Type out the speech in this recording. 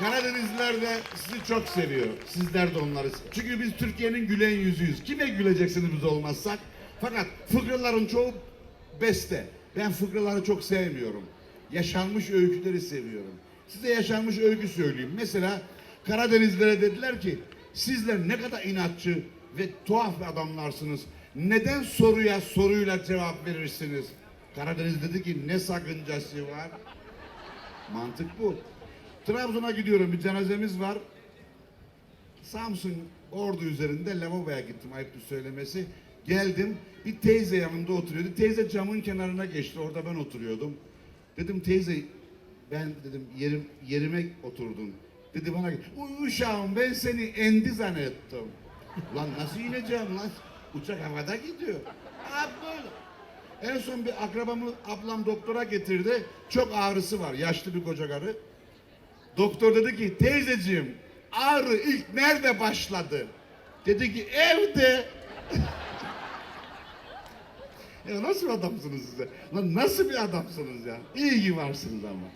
Karadenizliler de sizi çok seviyor. Sizler de onları. Çünkü biz Türkiye'nin gülen yüzüyüz. Kime güleceksiniz biz olmazsak? Fakat fıkraların çoğu beste. Ben fıkraları çok sevmiyorum. Yaşanmış öyküleri seviyorum. Size yaşanmış öykü söyleyeyim. Mesela Karadenizlilere dediler ki sizler ne kadar inatçı ve tuhaf adamlarsınız. Neden soruya soruyla cevap verirsiniz? Karadeniz dedi ki ne sakıncası var? Mantık bu. Trabzon'a gidiyorum bir cenazemiz var. Samsun Ordu üzerinde lavaboya gittim ayıptır söylemesi. Geldim bir teyze yanımda oturuyordu. Teyze camın kenarına geçti orada ben oturuyordum. Dedim teyze ben dedim yerim yerime oturdun. Dedi bana "Uy uşağım ben seni endi zannettim. Lan nasıl ineceğim lan? Uçak havada gidiyor. Abi. En son bir akrabamı ablam doktora getirdi. Çok ağrısı var. Yaşlı bir koca karı. Doktor dedi ki teyzeciğim ağrı ilk nerede başladı? Dedi ki evde. ya nasıl adamsınız size? Lan nasıl bir adamsınız ya? İyi ki varsınız ama.